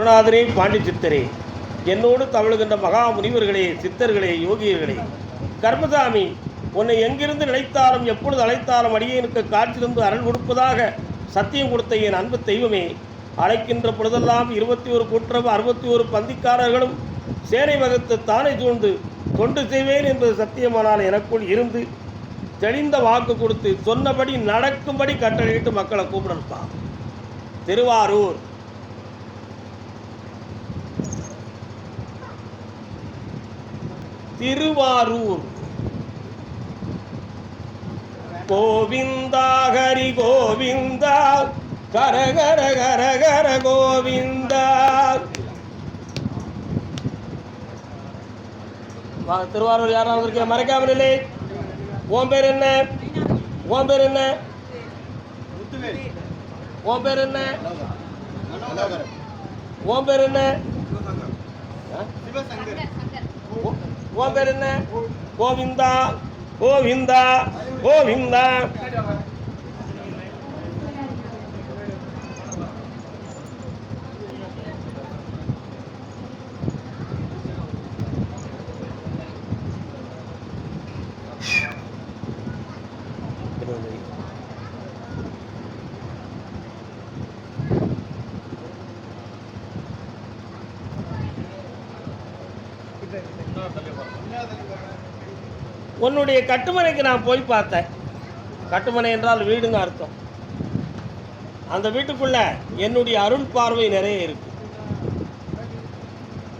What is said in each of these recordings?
குருநாதரே பாண்டி சித்தரே என்னோடு தவழுகின்ற மகா முனிவர்களே சித்தர்களே யோகியர்களே கர்மசாமி உன்னை எங்கிருந்து நினைத்தாலும் எப்பொழுது அழைத்தாலும் அடியேனுக்கு காற்றிலிருந்து அருள் கொடுப்பதாக சத்தியம் கொடுத்த என் அன்பு தெய்வமே அழைக்கின்ற பொழுதெல்லாம் இருபத்தி ஒரு கூட்டுறவு அறுபத்தி ஒரு பந்திக்காரர்களும் சேனை வகுத்து தானே சூழ்ந்து தொண்டு செய்வேன் என்பது சத்தியமானால் எனக்குள் இருந்து தெளிந்த வாக்கு கொடுத்து சொன்னபடி நடக்கும்படி கட்டளையிட்டு மக்களை கூப்பிடணுப்பா திருவாரூர். திருவாரூர். கோவிந்தா ஹரி கோவிந்தா கர கர கர கர கோவிந்தா. திருவாரூர் யாராவது இருக்க? மறக்காமல் இல்லை உன் பேர் என்ன? உன் பேர் என்ன? உன் பேர் என்ன? உன் பேர் என்ன? உன் பேர் என்ன? கோவிந்தா. கோவிந்தா. கோவிந்தா. அவருடைய கட்டுமனைக்கு நான் போய் பார்த்தேன். கட்டுமனை என்றால் வீடுன்னு அர்த்தம். அந்த வீட்டுக்குள்ள என்னுடைய அருள் பார்வை நிறைய இருக்கு.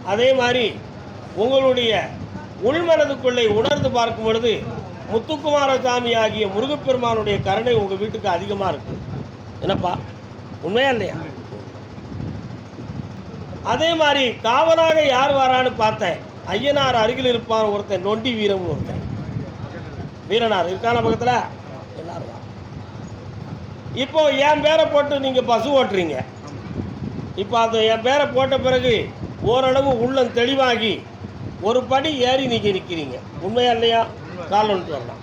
அதே மாதிரி உங்களுடைய உள்மனதுக்குள்ளே உணர்ந்து பார்க்கும் பொழுது முத்துக்குமாரசாமி ஆகிய முருகப்பெருமானுடைய கருணை உங்க வீட்டுக்கு அதிகமா இருக்கு. என்னப்பா? உண்மையா இல்லையா? அதே மாதிரி காவலாக யார் வரான்னு பார்த்தேன். ஐயனார் அருகில் இருப்பான் ஒருத்தன் நொண்டி வீரம் ஒருத்தன். வீரனார் இருக்கான பக்கத்தில்? எல்லாரும் இப்போ என் பேரை போட்டு நீங்கள் பசு ஓட்டுறீங்க. இப்போ அந்த என் பேரை போட்ட பிறகு ஓரளவு உள்ளம் தெளிவாகி ஒரு படி ஏறி நீங்கள் நிற்கிறீங்க உண்மையா இல்லையா? கால் ஒன்று வரலாம்.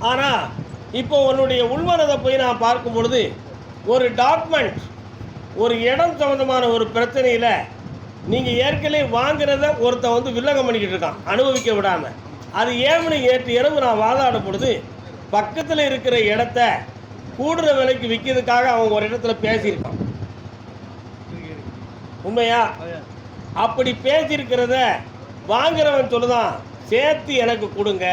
ஆனால் இப்போ உன்னுடைய உள்மனதை போய் நான் பார்க்கும் பொழுது ஒரு டாக்குமெண்ட் ஒரு இடம் சம்மந்தமான ஒரு பிரச்சனையில் நீங்கள் ஏற்கனவே வாங்குறத ஒருத்தன் வந்து வில்லங்கம் பண்ணிக்கிட்டு இருக்கான் அனுபவிக்க விடாமல் அது ஏமனு ஏற்று இரவு நான் வாதாடும் பொழுது பக்கத்தில் இருக்கிற இடத்த கூடுற விலைக்கு விற்கிறதுக்காக அவங்க ஒரு இடத்துல பேசியிருக்கான். உண்மையா? அப்படி பேசியிருக்கிறத வாங்குறவன் சொல்லுதான் சேர்த்து எனக்கு கொடுங்க.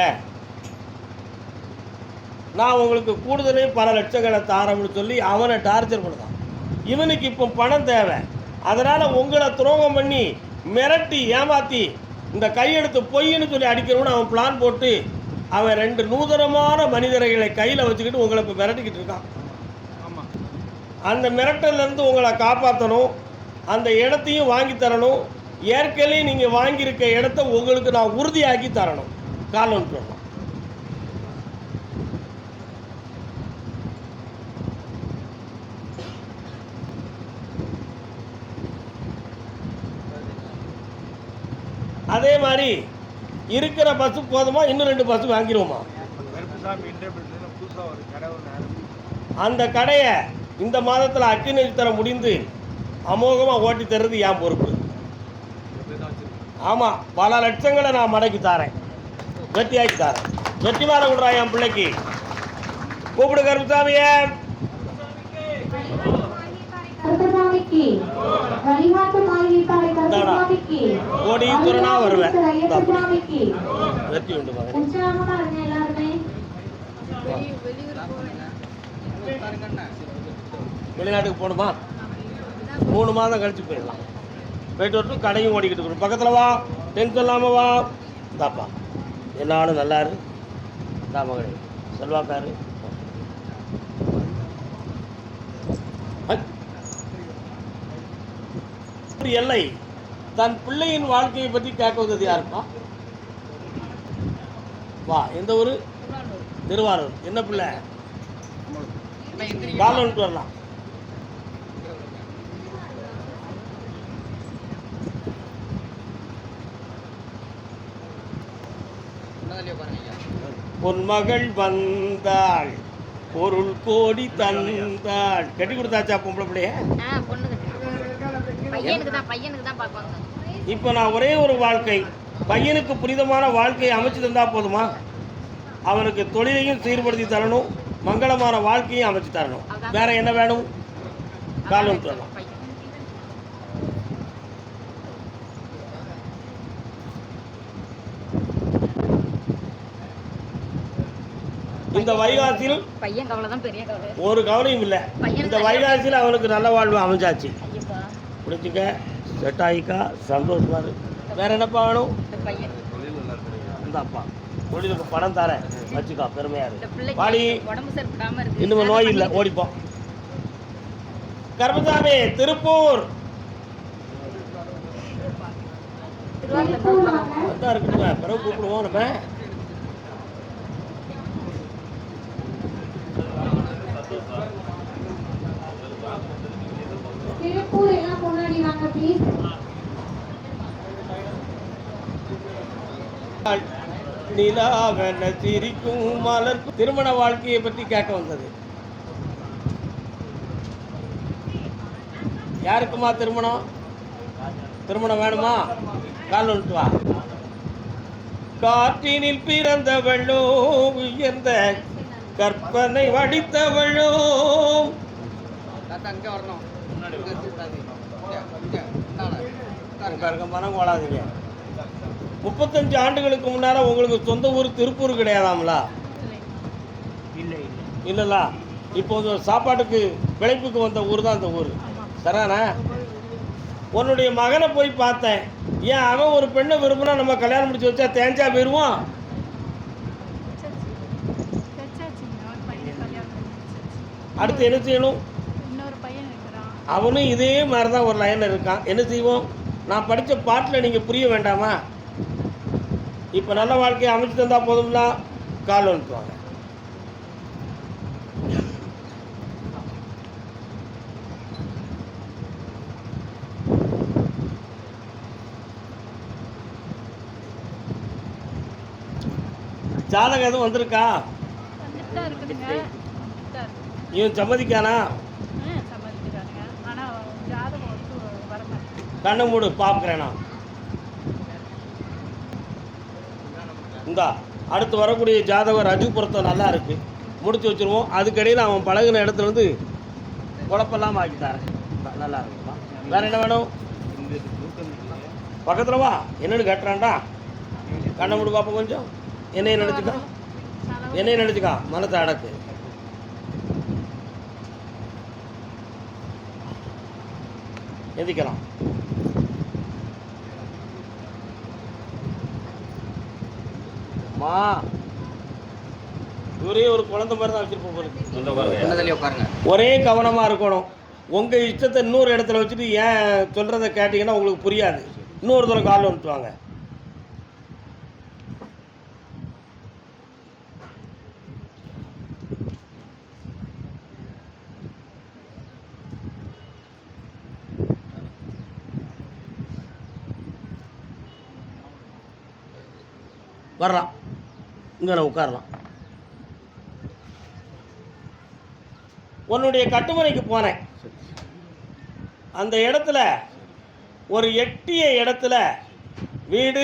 நான் உங்களுக்கு கூடுதலே பல லட்சங்களை தாரம்னு சொல்லி அவனை டார்ச்சர் பண்ணுதான். இவனுக்கு இப்போ பணம் தேவை. அதனால் உங்களை துரோகம் பண்ணி மிரட்டி ஏமாற்றி இந்த கையெழுத்து பொய்ன்னு சொல்லி அடிக்கிறவனு அவன் பிளான் போட்டு அவன் ரெண்டு நூதனமான மனிதர்களை கையில் வச்சுக்கிட்டு உங்களை இப்போ மிரட்டிக்கிட்டு இருக்கான். அந்த மிரட்டல்லேருந்து உங்களை காப்பாற்றணும் அந்த இடத்தையும் வாங்கி தரணும். ஏற்கனவே நீங்கள் வாங்கியிருக்க இடத்த உங்களுக்கு நான் உறுதியாக்கி தரணும். கால் ஒன்று வரலாம் அதே மாதிரி இருக்கிற பஸ்ஸு போதுமா? இன்னும் ரெண்டு பஸ்ஸு வாங்கிடுவோமா? அந்த கடையை இந்த மாதத்தில் அக்கினி தர முடிந்து அமோகமாக ஓட்டி தர்றது என் பொறுப்பு. ஆமாம் பல லட்சங்களை நான் மடக்கி தாரேன். வெட்டியாக்கி தாரேன். வெட்டி மாற விடுறா என் பிள்ளைக்கு. கூப்பிடு கருப்புசாமிய. வழிகாட்டு கருப்பசாமிக்கு கோடீஸ்வரனா வருவேன். வெற்றி உண்டு மகன். வெளிநாட்டுக்கு போகணுமா மூணு மாதம் கழிச்சு போயிடலாம். போயிட்டு வரட்டும் கடையும் ஓடிக்கிட்டு இருக்கணும். பக்கத்தில் வா டென்ஷன் இல்லாமல் வா. இந்தாப்பா. எல்லாரும் நல்லா இரு இந்தா மகளே செல்வாக்காரு. எல்லை. தன் பிள்ளையின் வாழ்க்கையை பற்றி கேட்க வந்தது யாருப்பா? வா எந்த ஒரு திருவாரூர். என்ன பிள்ளை? கால் வந்துட்டு வரலாம். பொன்மகள் வந்தாள். பொருள் கோடி தந்தாள். கட்டி கொடுத்தாச்சா பொம்பளை பிள்ளைய? பையனுக்கு தான் பையனுக்கு தான் பார்ப்பாங்க இப்போ நான் ஒரே ஒரு வாழ்க்கை பையனுக்கு புனிதமான வாழ்க்கையை அமைச்சு தந்தா போதுமா? அவனுக்கு தொழிலையும் சீர்படுத்தி தரணும் மங்களமான வாழ்க்கையும் அமைச்சு தரணும். வேற என்ன வேணும்? காலம் தரணும் இந்த வைகாசியில் ஒரு கவலையும் இல்லை. இந்த வைகாசியில் அவனுக்கு நல்ல வாழ்வு அமைஞ்சாச்சு. பிடிச்சிக்க சந்தோஷமா இரு. வேற என்னப்பா வேணும்? இந்த இந்தாப்பா தொழிலுக்கு பணம் தரேன் வச்சுக்கோ பெருமையா இந்த இருக்கு. பாடி இன்னும் நோய் இல்லை. ஓடிப்போம் கர்மசாமி திருப்பூர். இருக்குங்க பிறகு கூப்பிடுவோம் நம்ம. முன்னாடி வாங்க ப்ளீஸ் நிலாவென சிரிக்கும் மலர் திருமண வாழ்க்கையை பற்றி கேட்க வந்தது. யாருக்குமா திருமணம்? திருமணம் வேணுமா? கால் வந்துட்டு வா. காற்றினில் பிறந்தவளோ உயர்ந்த கற்பனை வடித்தவளோ. உட்காருங்க மனம் கோலாதீங்க முப்பத்தஞ்சு ஆண்டுகளுக்கு முன்னால உங்களுக்கு சொந்த ஊர் திருப்பூர் கிடையாதாம்ல? இல்லை இல்லைல்ல? இப்போ இந்த சாப்பாட்டுக்கு பிழைப்புக்கு வந்த ஊர் தான் இந்த ஊர். சரிதானே? உன்னுடைய மகனை போய் பார்த்தேன். ஏன் அவன் ஒரு பெண்ணை விரும்பினா நம்ம கல்யாணம் முடிச்சு வச்சா தேஞ்சா போயிடுவான் அடுத்து என்ன செய்யணும்? அவனும் இதே மாதிரி தான் ஒரு லைனில் இருக்கான். என்ன செய்வோம்? நான் படித்த பாட்டில் நீங்கள் புரிய வேண்டாமா? இப்போ நல்ல வாழ்க்கையை அமைச்சு தந்தா போதும்ல? கால் வந்துட்டுவாங்க ஜாதகம் எதுவும் வந்திருக்கா? இவன் சம்மதிக்கானா ஆ சம்மதிக்கிறானுங்க ஆனால் ஜாதகம் வந்து வர மாட்டேங்குது கண்ணை மூடு பார்க்குறேன் நான் இந்தா அடுத்து வரக்கூடிய ஜாதகம் ரஜு பொருத்தம் நல்லா இருக்கு. முடிச்சு வச்சுருவோம். அதுக்கடையில் அவன் பழகுன இடத்துல இருந்து குழப்பெல்லாம் ஆக்கி தரேன். நல்லா இருக்குப்பா வேற என்ன வேணும்? பக்கத்தில் வா. என்னன்னு கேட்டுறான்டா. கண்ணை மூடு பார்ப்போம் கொஞ்சம். என்னையை நினச்சிக்கா? என்னையை நினச்சிக்கா? மனத்தை அடக்கு. எந்திக்கலாம். மா இவரே ஒரு குழந்தை மாதிரி தான் வச்சிருப்போம் இருக்கு. ஒரே கவனமாக இருக்கணும். உங்கள் இஷ்டத்தை இன்னொரு இடத்துல வச்சுட்டு ஏன் சொல்கிறத கேட்டிங்கன்னா உங்களுக்கு புரியாது. இன்னொரு தூரம் கால் வந்துட்டுவாங்க. வரலாம். இங்கே நான் உட்காரலாம். உன்னுடைய கட்டுமனைக்கு போனேன். அந்த இடத்துல ஒரு எட்டிய இடத்துல வீடு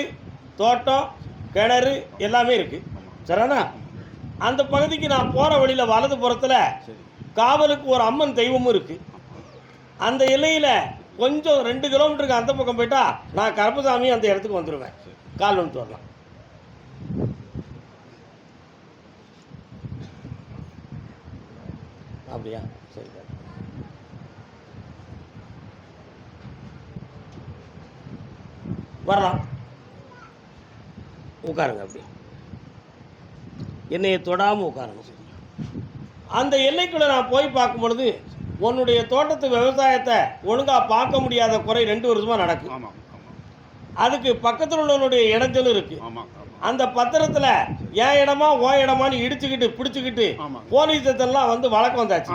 தோட்டம் கிணறு எல்லாமே இருக்கு. சரிண்ணா அந்த பகுதிக்கு நான் போகிற வழியில் வலது புறத்தில் காவலுக்கு ஒரு அம்மன் தெய்வமும் இருக்கு. அந்த எல்லையில் கொஞ்சம் ரெண்டு கிலோமீட்டருக்கு அந்த பக்கம் போயிட்டா நான் கருப்பசாமி அந்த இடத்துக்கு வந்துடுவேன் கால் வந்துட்டு வரலாம். அப்படியா? சரி சரி. வரலாம். உட்காருங்க அப்படி. என்னைய தொடாமல் உட்காரணும் அந்த எல்லைக்குள்ளே நான் போய் பார்க்கும் பொழுது உன்னுடைய தோட்டத்து விவசாயத்தை ஒழுங்காக பார்க்க முடியாத குறை ரெண்டு வருஷமாக நடக்கும் அதுக்கு பக்கத்தில் உள்ளவனுடைய இடைஞ்சலும் ஆமாம். அந்த பத்திரத்தில் என் இடமா ஓ இடமான்னு இடிச்சுக்கிட்டு பிடிச்சிக்கிட்டு எல்லாம் வந்து வழக்கம் வந்தாச்சு.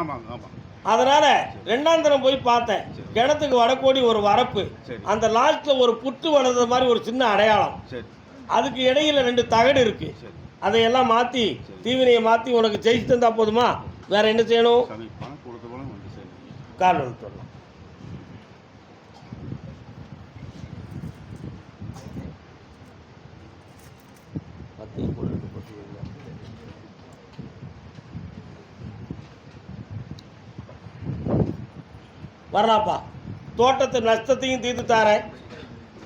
அதனால ரெண்டாம் தரம் போய் பார்த்தேன். கிணத்துக்கு வடக்கோடி ஒரு வரப்பு. அந்த லாஸ்ட்ல ஒரு புற்று வளர்ந்த மாதிரி ஒரு சின்ன அடையாளம். அதுக்கு இடையில ரெண்டு தகடு இருக்கு. அதையெல்லாம் மாற்றி தீவினையை மாற்றி உனக்கு ஜெயிச்சு தந்தா போதுமா? வேற என்ன செய்யணும்? பணம் வந்து சேருங்க கால் ஒன்று சொல்லலாம் பத்தையும் போட்டு போட்டு வைங்க. வரலாப்பா தோட்டத்து நஷ்டத்தையும் தீர்த்து தாரேன்.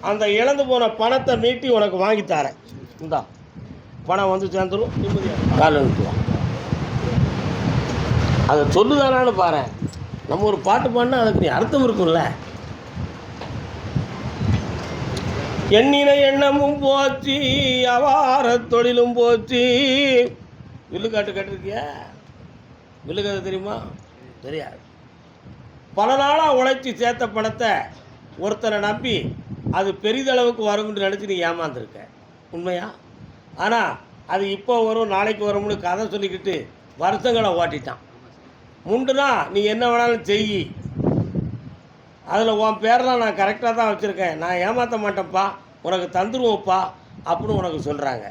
அந்த இழந்து போன பணத்தை மீட்டி உனக்கு வாங்கி தாரேன். இந்தா பணம் வந்து சேர்ந்துடும் நிம்மதியாக கால் அனுப்புவான் அதை சொல்லுதானான்னு பாரு. நம்ம ஒரு பாட்டு பாடினா அதுக்கு நீ அர்த்தம் இருக்கும்ல. எண்ணின எண்ணமும் போச்சு அவார தொழிலும் போச்சு. வில்லுக்காட்டு கட்டிருக்கியா? வில்லுக்கதை தெரியுமா? தெரியாது. பல நாளாக உழைச்சி சேர்த்த பணத்தை ஒருத்தரை நம்பி அது பெரிதளவுக்கு வரும்னு நினச்சி நீ ஏமாந்துருக்க. உண்மையா? ஆனால் அது இப்போ வரும் நாளைக்கு வரும்னு கதை சொல்லிக்கிட்டு வருஷங்களை ஓட்டிட்டான். முண்டுனா நீ என்ன வேணாலும் செய். அதில் உன் பேரெலாம் நான் கரெக்டாக தான் வச்சுருக்கேன். நான் ஏமாற்ற மாட்டேன்ப்பா. உனக்கு தந்துடுவோப்பா அப்படின்னு உனக்கு சொல்கிறாங்க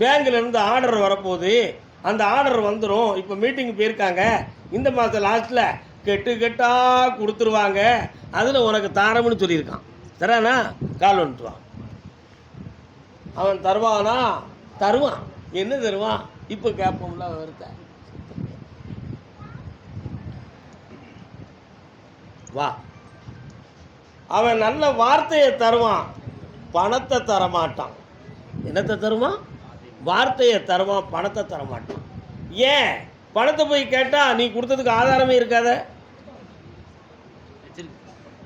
பேங்க்லேருந்து ஆர்டர் வரப்போகுது. அந்த ஆர்டர் வந்துடும் இப்போ மீட்டிங் போயிருக்காங்க. இந்த மாதம் லாஸ்ட்டில் கெட்டு கெட்டாக கொடுத்துருவாங்க. அதில் உனக்கு தாரம்னு சொல்லியிருக்கான். தரானா? கால் வந்துட்டுவான் அவன் தருவானா? தருவான். என்ன தருவான் இப்போ கேட்போம்ல வருத்த. வா. அவன் நல்ல வார்த்தையை தருவான். பணத்தை தரமாட்டான். என்னத்தை தருவான்? வார்த்தையை தருவான் பணத்தை தரமாட்டான். ஏன்? பணத்தை போய் கேட்டா நீ கொடுத்ததுக்கு ஆதாரமே இருக்காத.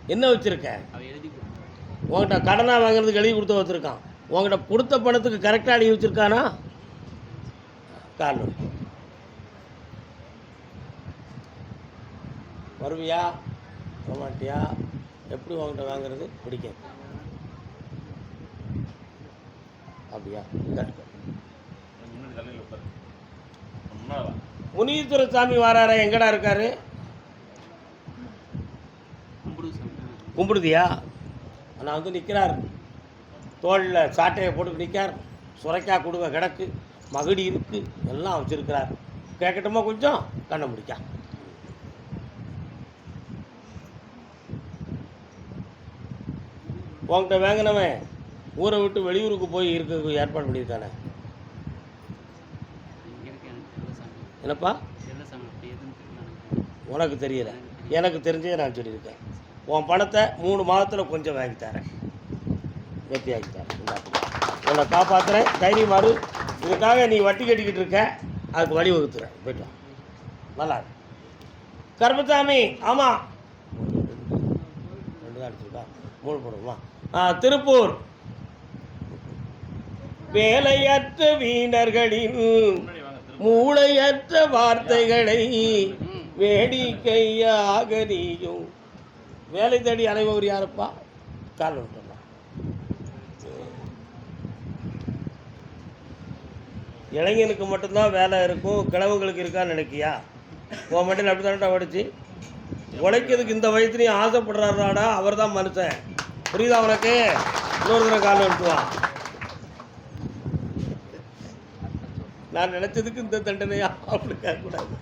என்ன வச்சிருக்க? உன்கிட்ட கடனாக வாங்குறதுக்கு எழுதி கொடுத்து வச்சுருக்கான். உன்கிட்ட கொடுத்த பணத்துக்கு கரெக்டாக எழுதி வச்சுருக்கானா? காரணம். வருவியா? வரமாட்டியா எப்படி உங்ககிட்ட வாங்குறது? பிடிக்கும். அப்படியா? கட்டு. முன்னாடி முனீஸ்வர சாமி வாராரா? எங்கடா இருக்காரு? கும்பிடுதியா? நான் வந்து நிற்கிறார் தோளில் சாட்டையை போட்டு நிற்கார் சுரைக்காய் கொடுவ கிடக்கு மகுடி இருக்கு எல்லாம் வச்சிருக்கிறார். கேட்கட்டுமா கொஞ்சம்? கண்ணை முடிக்கா. உங்கள்கிட்ட வாங்கினவன் ஊரை விட்டு வெளியூருக்கு போய் இருக்க ஏற்பாடு பண்ணியிருக்கானே. என்னப்பா? உனக்கு தெரியல. எனக்கு தெரிஞ்சே நான் சொல்லியிருக்கேன். உன் பணத்தை மூணு மாதத்தில் கொஞ்சம் வாங்கி தரேன். வெட்டி ஆக்கி தரேன். உன்னை காப்பாற்றுறேன் தைரியமாறு இதுக்காக நீ வட்டி கட்டிக்கிட்டு இருக்க. அதுக்கு வழி வகுத்துறேன். போயிட்டு. நல்லா. கருப்பசாமி ஆமாம் ரெண்டு தான் அடிச்சிருக்கா மூணு போடுமா ஆ திருப்பூர். வேலையற்ற வீணர்களின் மூளையற்ற வார்த்தைகளை வேடிக்கையாக நீயும் வேலை தேடி அலைபவர் யாருப்பா? கால் விட்டுலாம் இளைஞனுக்கு மட்டும்தான் வேலை இருக்கும் கிழவங்களுக்கு இருக்கான்னு நினைக்கியா? உன் மட்டும் அப்படி தானடா ஓடிச்சு? உழைக்கிறதுக்கு இந்த வயசுலையும் ஆசைப்படுறாராடா அவர் தான் மனுஷன். புரியுதா உனக்கு? இன்னொரு தடவை கால் விட்டுவான் நான் நினைச்சதுக்கு இந்த தண்டனையா? அப்படி கேட்கக்கூடாது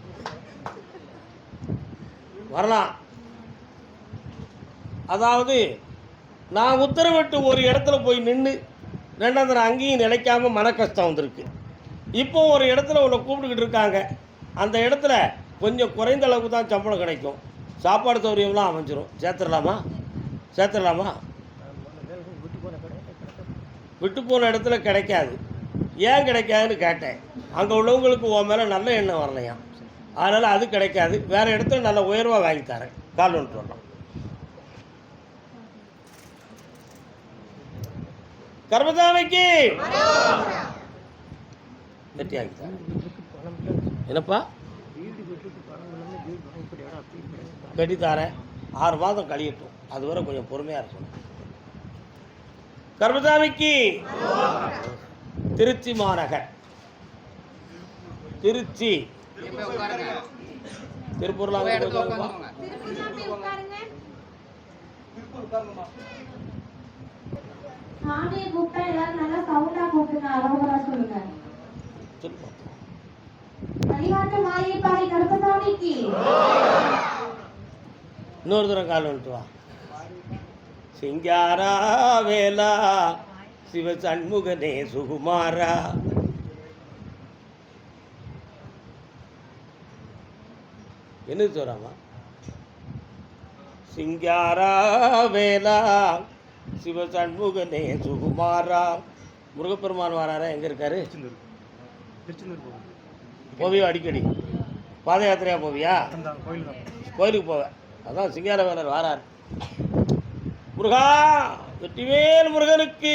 வரலாம். அதாவது நான் உத்தரவிட்டு ஒரு இடத்துல போய் நின்று ரெண்டாவது நான் அங்கேயும் நினைக்காம மன கஷ்டம் வந்திருக்கு. இப்போ ஒரு இடத்துல உன்னை கூப்பிட்டுக்கிட்டு இருக்காங்க. அந்த இடத்துல கொஞ்சம் குறைந்த அளவுக்கு தான் சம்பளம் கிடைக்கும். சாப்பாடு சௌரியம்லாம் அமைஞ்சிரும். சேர்த்துடலாமா? சேர்த்துடலாமா? விட்டு போன இடத்துல கிடைக்காது. ஏன் கிடைக்காதுன்னு கேட்டேன். அங்கே உள்ளவங்களுக்கு உன் மேலே நல்ல எண்ணம் வரலையா? அதனால் அது கிடைக்காது. வேறு இடத்துல நல்ல உயர்வாக வாங்கி தரேன். கால் ஒன்று வரலாம் கர்மசாமிக்கு வெற்றி ஆகி தரேன் என்னப்பா? கட்டி தரேன் ஆறு மாதம் கழியட்டும். அது வரை கொஞ்சம் பொறுமையாக இருக்கணும். கர்மசாமிக்கு திருச்சி மாநகர். திருச்சி. திருப்பூர்ல சாமியை கூப்பிட்டா எல்லாரும் நல்லா சவுண்டா கூப்பிடுங்க. அரோகரா சொல்லுங்க. வழிகாட்டு கருப்பசாமிக்கு இன்னொரு தடவை கால் வந்துட்டு வா. சிங்காரா வேலா சிவ சண்முகனே சுகுமாரா. என்ன சொல்றாமா சிங்காரா வேலா சிவ சண்முகனே சுகுமாரா. முருகப்பெருமான் வராரா? எங்க இருக்காரு? போவியா அடிக்கடி? பாத யாத்திரையா போவியா? கோயிலுக்கு போவேன் அதான் சிங்கார வேலர் வாரார். முருகா வெற்றிவேல் முருகனுக்கு.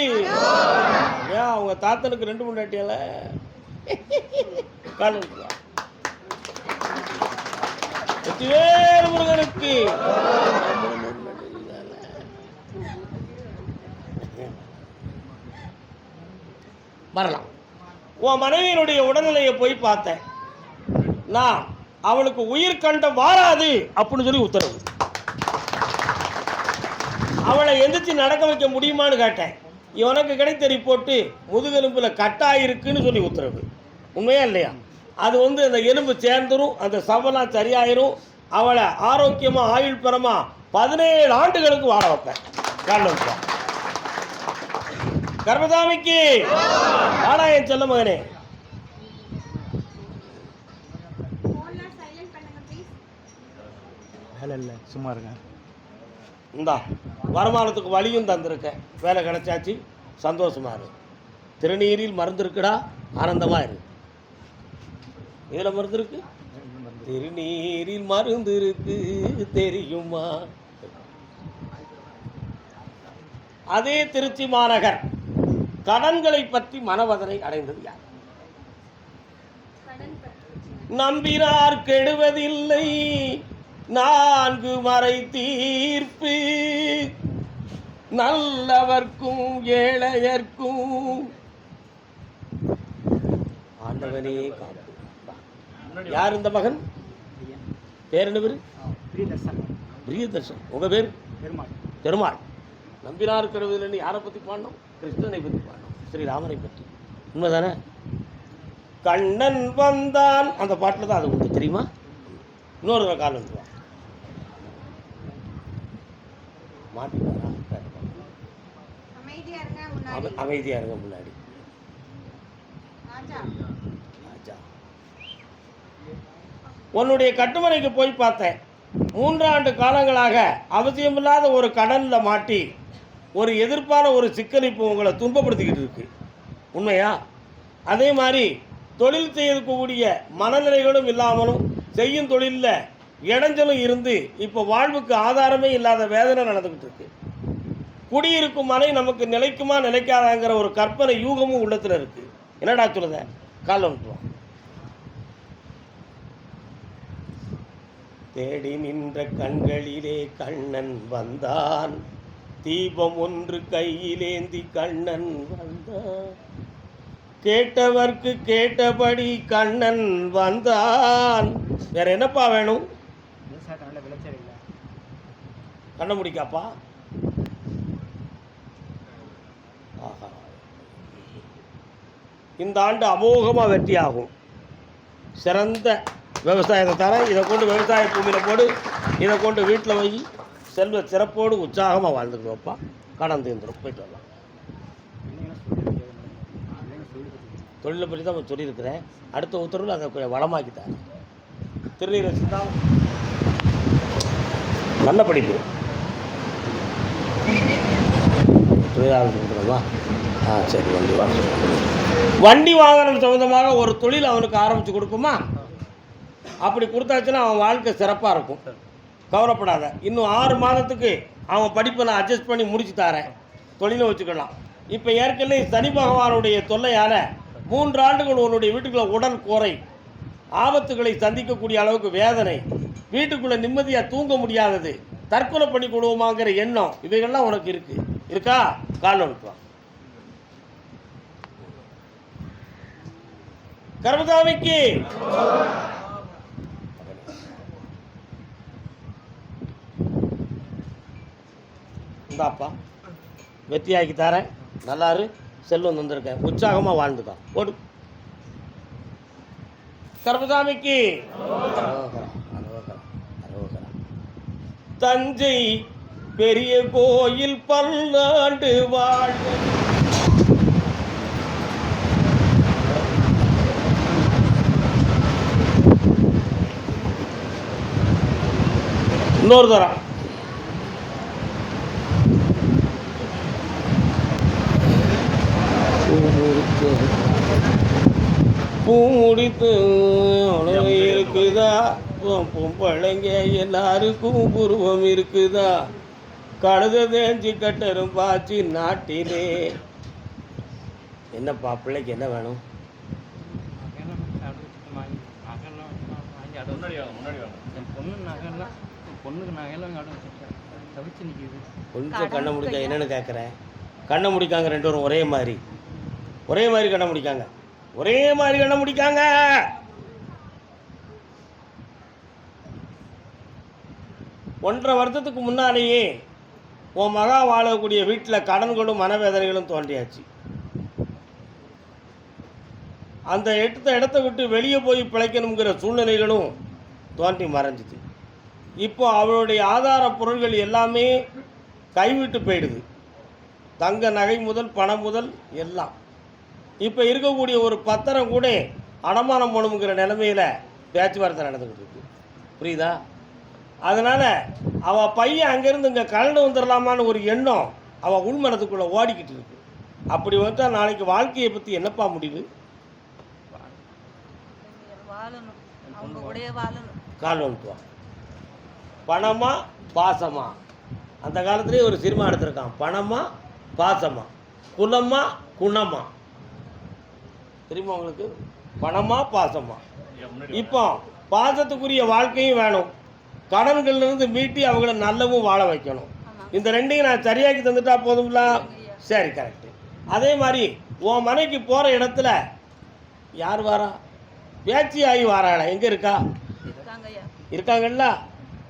ஏன் அவங்க தாத்தனுக்கு ரெண்டு மூணு அட்டியால கால். வெற்றிவேல் முருகனுக்கு. வரலாம். உன் மனைவியினுடைய உடல்நிலையை போய் பார்த்தேன். நான் அவளுக்கு உயிர் கண்டம் வாராது அப்படின்னு சொல்லி உத்தரவு. அவளை எந்திரிச்சு நடக்க வைக்க முடியுமான்னு கேட்டேன். இவனுக்கு கிடைத்த ரிப்போர்ட்டு முதுகெலும்பில் கட்டாயிருக்குன்னு சொல்லி உத்தரவு. உண்மையா இல்லையா? அது வந்து அந்த எலும்பு சேர்ந்துரும் அந்த சவலாம் சரியாயிரும். அவளை ஆரோக்கியமாக ஆயுள் பெறமா பதினேழு ஆண்டுகளுக்கு வாழ வைப்பேன். காரணம். கர்மசாமிக்கு! வாடா என் செல்ல மகனே. வேலை இல்லை சும்மா இருங்க. இந்தா வருமானத்துக்கு வழியும் தந்திருக்கேன். வேலை கிடைச்சாச்சு சந்தோஷமா இரு. திருநீரில் மருந்து இருக்குடா ஆனந்தமா இரு. இதில் மருந்து இருக்கு? திருநீரில் மருந்து இருக்கு தெரியுமா? அதே திருச்சி மாநகர் கடன்களை பற்றி மனவதனை அடைந்தது யார்? நம்பினார் கெடுவதில்லை நான்கு மறை தீர்ப்பு. நல்லவர்க்கும் ஏழையர்க்கும் ஆண்டவனே காப்பு. யார் இந்த மகன்? பேர் என்ன பேரு? பிரியதர்ஷன். உங்க பேர்? பெருமாள். பெருமாள். நம்பினார் கெடுவதில்லைன்னு யாரை பற்றி பாடணும்? கிருஷ்ணனை பற்றி பாடணும். ஸ்ரீராமனை பற்றி உண்மைதானே? கண்ணன் வந்தான். அந்த பாட்டில் தான் அது உண்டு தெரியுமா? இன்னொரு காலம் வந்துருவா மாட்டிப்பாரா அமைதியாக இருங்க முன்னாடி. ராஜா. ராஜா. உன்னுடைய கட்டுமனைக்கு போய் பார்த்தேன். மூன்றாண்டு காலங்களாக அவசியமில்லாத ஒரு கடனில் மாட்டி ஒரு எதிர்ப்பான ஒரு சிக்கல் இப்போ உங்களை துன்பப்படுத்திக்கிட்டு இருக்கு. உண்மையா? அதே மாதிரி தொழில் செய்யக்கூடிய மனநிலைகளும் இல்லாமலும் செய்யும் தொழிலில் இடைஞ்சலும் இருந்து இப்போ வாழ்வுக்கு ஆதாரமே இல்லாத வேதனை நடந்துக்கிட்டு இருக்கு. குடியிருக்கும் மனை நமக்கு நிலைக்குமா நிலைக்காதாங்கிற ஒரு கற்பனை யூகமும் உள்ளத்தில் இருக்கு. என்னடா சொல்லுத? கால் விட்டுருவோம் தேடி நின்ற கண்களிலே கண்ணன் வந்தான். தீபம் ஒன்று கையிலேந்தி கண்ணன் வந்தான். கேட்டவர்க்கு கேட்டபடி கண்ணன் வந்தான். வேற என்னப்பா வேணும்? கண்ண முடிக்காப்பா? இந்த ஆண்டு அமோகமாக வெற்றியாகும். சிறந்த விவசாயத்தை தரேன். இதை கொண்டு விவசாய பூமியில் போடு. இதை கொண்டு வீட்டில் போய் செல்வ சிறப்போடு உற்சாகமாக வாழ்ந்துக்குவோப்பா கடன் தீர்ந்துடும் போயிட்டு வரலாம். தொழிலை பற்றி தான் நான் சொல்லியிருக்கிறேன். அடுத்த உத்தரவில் அதை கொஞ்சம் வளமாக்கி தரேன். திருநீரை சித்தா நல்ல படிப்பு. தொழிலாளர் ஆ சரி வண்டி வாங்க வண்டி வாகனம் சம்மந்தமாக ஒரு தொழில் அவனுக்கு ஆரம்பித்து கொடுக்குமா? அப்படி கொடுத்தாச்சுன்னா அவன் வாழ்க்கை சிறப்பாக இருக்கும். கவலைப்படாத. இன்னும் ஆறு மாதத்துக்கு அவன் படிப்பை நான் அட்ஜஸ்ட் பண்ணி முடிச்சு தரேன். தொழிலை வச்சுக்கலாம். இப்போ ஏற்கனவே சனி பகவானுடைய தொல்லையால் மூன்று ஆண்டுகள் உன்னுடைய வீட்டுக்குள்ள உடல் குறை ஆபத்துகளை சந்திக்கக்கூடிய அளவுக்கு வேதனை. வீட்டுக்குள்ளே நிம்மதியாக தூங்க முடியாதது. தற்கொலை பண்ணி கொடுவோமாங்கிற எண்ணம். இவைகள்லாம் உனக்கு இருக்கு. இருக்கா? கால் அனுப்புவான் கர்மதாமிக்கு தாப்பா. வெற்றியாக்கி தரேன். நல்லாரு. செல்வம் வந்திருக்கேன் உற்சாகமாக வாழ்ந்துக்கோ. ஓடு. கர்மசாமிக்கு தஞ்சை பெரிய கோயில் பல்லாண்டு வாழ் இன்னொரு தரம். பூ முடித்து உணவு இருக்குதா? பொம்பளைங்க எல்லாருக்கும் புருவம் இருக்குதா? கழுத தேஞ்சி கட்டரும் பாச்சி நாட்டிலே. என்னப்பா பிள்ளைக்கு என்ன வேணும்? கொஞ்சம் கண்ணை முடிக்க என்னன்னு கேட்குறேன் கண்ணை முடிக்காங்க ரெண்டு பேரும் ஒரே மாதிரி. ஒரே மாதிரி கண்ணை முடிக்காங்க. ஒரே மாதிரி கண்ணை முடிக்காங்க. ஒன்றரை வருஷத்துக்கு முன்னாலேயே உன் மகா வாழக்கூடிய வீட்டில் கடன்களும் மனவேதனைகளும் தோன்றியாச்சு. அந்த எடுத்த இடத்த விட்டு வெளியே போய் பிழைக்கணுங்கிற சூழ்நிலைகளும் தோன்றி மறைஞ்சிது. இப்போ அவளுடைய ஆதார பொருள்கள் எல்லாமே கைவிட்டு போயிடுது. தங்க நகை முதல் பணம் முதல் எல்லாம். இப்போ இருக்கக்கூடிய ஒரு பத்திரம் கூட அடமானம் போகணுங்கிற நிலமையில பேச்சுவார்த்தை நடந்துக்கிட்டு இருக்கு. புரியுதா? அதனால் அவள் பையன் அங்கேருந்து இங்கே கலந்து வந்துடலாமான்னு ஒரு எண்ணம் அவள் உள்மனத்துக்குள்ளே ஓடிக்கிட்டு இருக்கு. அப்படி வந்தா நாளைக்கு வாழ்க்கையை பற்றி என்னப்பா முடிவு? கால் வந்துட்டுவான் பணமா பாசமா? அந்த காலத்துலேயே ஒரு சினிமா எடுத்திருக்கான். பணமா பாசமா? குலமா குணமா? தெரியுமா உங்களுக்கு? பணமா பாசமா? ஐயா, முன்னாடி இப்போ பாசத்துக்குரிய வாழ்க்கையும் வேணும். கடன்கள்ல இருந்து மீட்டி அவங்கள நல்லவும் வாழ வைக்கணும். இந்த ரெண்டையும் நான் சரியாக்கி தந்துட்டா போதுங்களா சரி கரெக்ட் அதே மாதிரி உன் மனைக்கு போகிற இடத்துல யார் வாரா? பேச்சி ஆகி வாராள? எங்கே இருக்கா? இருக்காங்கல்ல?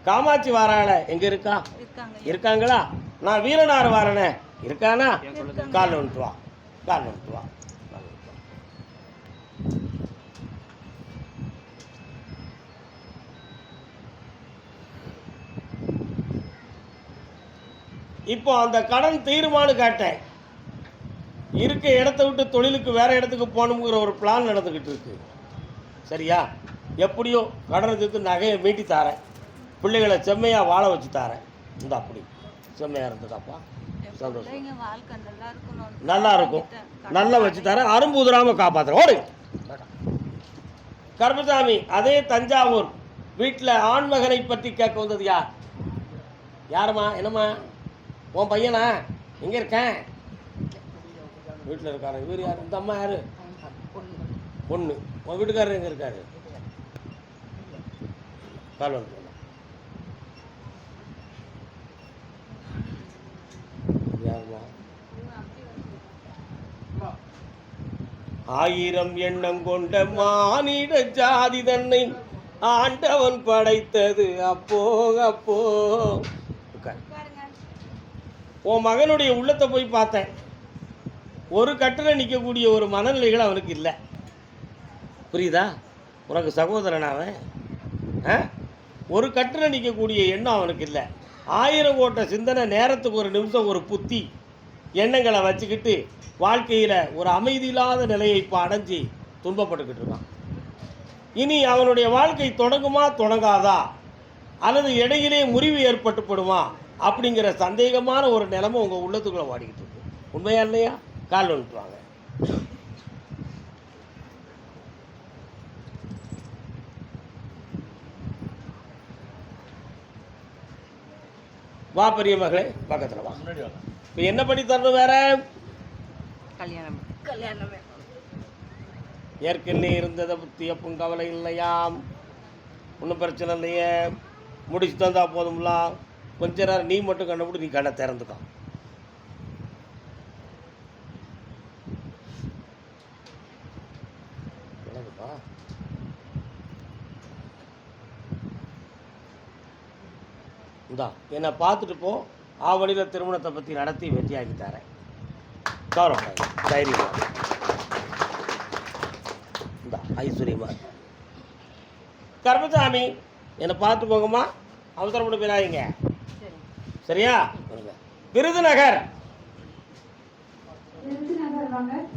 காமாட்சி வாராள? எங்கே இருக்கா? இருக்காங்க இருக்காங்களா? நான் வீரனார் வாரனே. இருக்கானா? கால் வந்துட்டு வா கால் வந்துட்டு வா கால் வந்துட்டு வா. இப்போ அந்த கடன் தீருமானு கேட்டேன். இருக்க இடத்த விட்டு தொழிலுக்கு வேற இடத்துக்கு போகணுங்கிற ஒரு பிளான் நடந்துக்கிட்டு இருக்கு. சரியா? எப்படியோ கடனை தீர்த்து நகையை மீட்டி தாரேன். பிள்ளைகளை செம்மையாக வாழ வச்சு தாரேன். இந்த அப்படி. செம்மையாக இருந்ததாப்பா. சந்தோஷம். நல்லா இருக்கும். நல்லா வச்சு தரேன். அரும்பு உதிராம காப்பாத்துறேன். ஓடு. கருப்பசாமி அதே தஞ்சாவூர் வீட்டில் ஆண்மகனை பற்றி கேட்க வந்தது யார்? யாரும்மா என்னம்மா? உன் பையனா? எங்கே இருக்கேன் வீட்டில் இருக்காரு. இவர் யார்? இந்த அம்மா யாரு? பொண்ணு. உன் வீட்டுக்காரர் எங்கே இருக்காரு? கால் வந்து யாருமா? ஆயிரம் எண்ணம் கொண்ட மானிட ஜாதி தன்னை ஆண்டவன் படைத்தது. அப்போ அப்போ. உன் மகனுடைய உள்ளத்தை போய் பார்த்தேன். ஒரு கட்டில் நிற்கக்கூடிய ஒரு மனநிலைகள் அவனுக்கு இல்லை. புரியுதா? உனக்கு சகோதரன் அவன். ஆ? ஒரு கட்டில் நிற்கக்கூடிய எண்ணம் அவனுக்கு இல்லை. ஆயிரம் கோட்டை சிந்தனை நேரத்துக்கு ஒரு நிமிஷம் ஒரு புத்தி எண்ணங்களை வச்சுக்கிட்டு வாழ்க்கையில் ஒரு அமைதி இல்லாத நிலையை இப்போ அடைஞ்சு துன்பப்பட்டுக்கிட்டு இருக்கான். இனி அவனுடைய வாழ்க்கை தொடங்குமா தொடங்காதா? அல்லது இடையிலே முறிவு ஏற்பட்டுப்படுமா? அப்படிங்கிற சந்தேகமான ஒரு நிலைமை உங்கள் உள்ளத்துக்குள்ளே வாடிக்கிட்டு இருக்கு. உண்மையா இல்லையா? கால் வந்துட்டு வாங்க வா பெரிய மகளே பக்கத்தில் வா. இப்போ என்ன பண்ணி தரணும் வேற? கல்யாணம். கல்யாணமே. ஏற்கனவே இருந்ததை பற்றி எப்பவும் கவலை இல்லையாம். ஒன்றும் பிரச்சனை இல்லையே. முடிச்சு தந்தா போதும்லாம். கொஞ்ச நேரம் நீ மட்டும் கண்டுபிடி நீ கண்ணை திறந்துக்கோ. என்னதுப்பா? இந்தா என்னை பார்த்துட்டு போ. ஆவணியில் திருமணத்தை பற்றி நடத்தி வெற்றியாக்கி தரேன். கௌரவம் தைரியமா. இந்தா ஐஸ்வர்யமா. கர்மசாமி என்னை பார்த்து போங்கம்மா அவசரப்பட்டு போயிடாதீங்க. சரியா? விருதுநகர். விருதுநகர்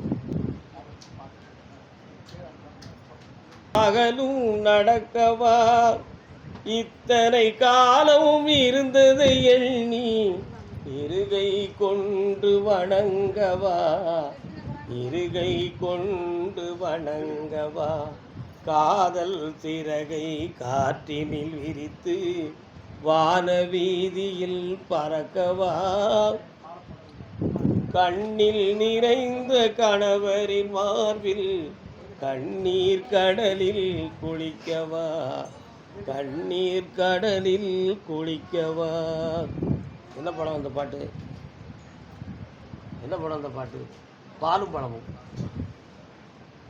பகலும் நடக்கவா? இத்தனை காலமும் இருந்தது எண்ணி இருகை கொண்டு வணங்கவா? இருகை கொண்டு வணங்கவா? காதல் சிறகை காற்றினில் விரித்து வானவீதியில் பறக்கவா? கண்ணில் நிறைந்த கணவரின் மார்பில் கண்ணீர் கடலில் குளிக்கவா? கண்ணீர் கடலில் குளிக்கவா? என்ன படம் அந்த பாட்டு? என்ன படம் அந்த பாட்டு? பாலும் பழமும்.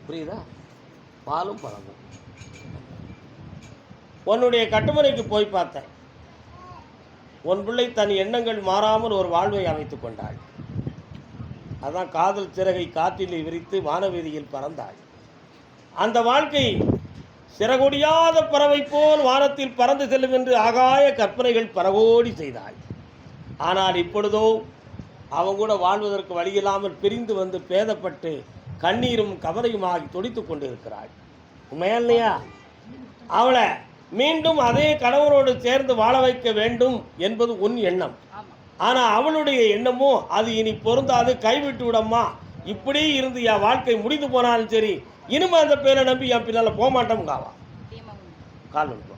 புரியுதா? பாலும் பழமும். உன்னுடைய கட்டுமனைக்கு போய் பார்த்தேன். உன் பிள்ளை தன் எண்ணங்கள் மாறாமல் ஒரு வாழ்வை அமைத்து கொண்டாள். அதான் காதல் சிறகை காற்றிலே விரித்து வானவீதியில் பறந்தாள். அந்த வாழ்க்கை சிறகொடியாத பறவை போல் வானத்தில் பறந்து செல்லும் என்று ஆகாய கற்பனைகள் பரவோடி செய்தாள். ஆனால் இப்பொழுதோ அவங்க கூட வாழ்வதற்கு வழியில்லாமல் பிரிந்து வந்து பேதப்பட்டு கண்ணீரும் கவலையுமாகி துடித்து கொண்டிருக்கிறாள். உண்மையா இல்லையா? அவளை மீண்டும் அதே கணவரோடு சேர்ந்து வாழ வைக்க வேண்டும் என்பது உன் எண்ணம். ஆனால் அவளுடைய எண்ணமோ அது இனி பொருந்தாது கைவிட்டு விடம்மா. இப்படி இருந்து என் வாழ்க்கை முடிந்து போனாலும் சரி இனிமே அந்த பேரை நம்பி என் பின்னால் போக மாட்டோம்காவா சத்தியமா உண்மை. கால் வந்து